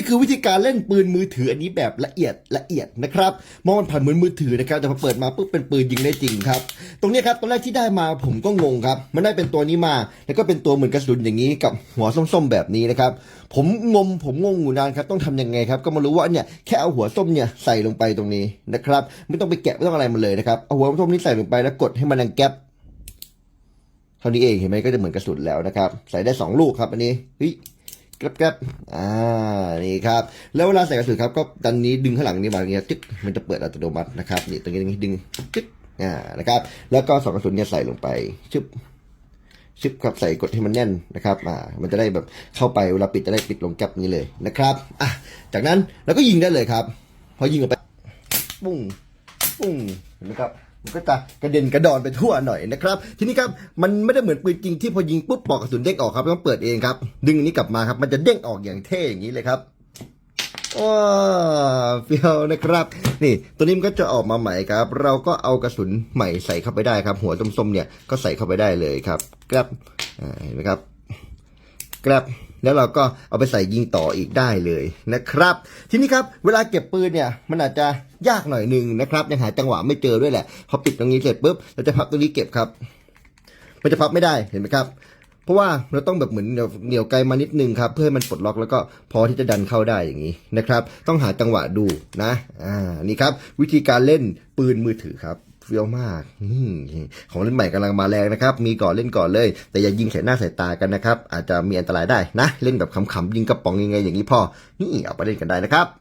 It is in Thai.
นี่คือวิธีการเล่นปืนมือถืออันนี้แบบละเอียดละเอียดนะครับมองมันผ่านเหมือนมือถือนะครับแต่พอเปิดมาปุ๊บเป็นปืนยิงได้จริงครับ ตรงนี้ครับตอนแรกที่ได้มาผมก็งงครับมันได้เป็นตัวนี้มา แล้วก็เป็นตัวเหมือนกระสุนอย่างนี้กับหัวส้มๆแบบนี้นะครับผมงมผมงงอยู่นานครับต้องทำยังไงครับก็มารู้ว่าเนี่ยแค่เอาหัวส้มเนี่ยใส่ลงไปตรงนี้นะครับไม่ต้องไปแกะไม่ต้องอะไรมันเลยนะครับเอาหัวส้มนี้ใส่ลงไปแล้วกดให้มันดังแก๊ปเท่านี้เองเห็นไหมก็จะเหมือนกระสุนแล้วนะครับ ใส่ได้สองลูกครับอันนี้เฮ้ย กรับกรับอ่า นี่ครับ แล้วเวลาใส่กระสุนครับก็ดันนี้ดึงข้างหลังนี้มาอย่างเงี้ยจึ๊ก มันจะเปิดอัตโนมัตินะครับ นี่ตรงนี้ตรงนี้ดึงจึ๊ก อ่า นะครับ แล้วก็สองกระสุนเนี่ยใส่ลงไป ชึบ ชึบครับ ใส่กดให้มันแน่นนะครับ อ่า มันจะได้แบบเข้าไป เวลาปิดจะได้ปิดลงแก๊ปนี้เลยนะครับ อะ จากนั้นเราก็ยิงได้เลยครับ พอยิงออกไป ปุ้ง ปุ้ง เห็นไหมครับ มันก็จะกระเด็นกระดอนไปทั่วหน่อยนะครับ ทีนี้ครับมันไม่ได้เหมือนปืนจริงที่พอยิงปุ๊บปลอกกระสุนเด้งออกครับต้องเปิดเองครับ ดึงอันนี้กลับมาครับ มันจะเด้งออกอย่างเท่อย่างนี้เลยครับว้าวเฟี้ยวนะครับ นี่ตัวนี้มันก็จะออกมาใหม่ครับ เราก็เอากระสุนใหม่ใส่เข้าไปได้ครับ หัวส้มๆเนี่ยก็ใส่เข้าไปได้เลยครับครับเห็นไหมครับครับ แล้วเราก็เอาไปใส่ยิงต่ออีกได้เลยนะครับ ทีนี้ครับเวลาเก็บปืนเนี่ยมันอาจจะยากหน่อยหนึ่งนะครับยังหาจังหวะไม่เจอด้วยแหละพอปิดตรงนี้เสร็จปุ๊บเราจะพับตรงนี้เก็บครับมันจะพับไม่ได้เห็นไหมครับ เพราะว่าเราต้องแบบเหมือนเหนียวเหนียวไกลมานิดนึงครับ เพื่อให้มันปลดล็อกแล้วก็พอที่จะดันเข้าได้อย่างนี้นะครับ ต้องหาจังหวะดูนะอ่านี่ครับ วิธีการเล่นปืนมือถือครับ เฟี้ยวมากของเล่นใหม่กำลังมาแรงนะครับ มีก่อนเล่นก่อนเลย แต่อย่ายิงใส่หน้าใส่ตากันนะครับ อาจจะมีอันตรายได้นะ เล่นแบบขำๆยิงกระป๋องยังไงอย่างนี้พอนี่เอาไปเล่นกันได้นะครับ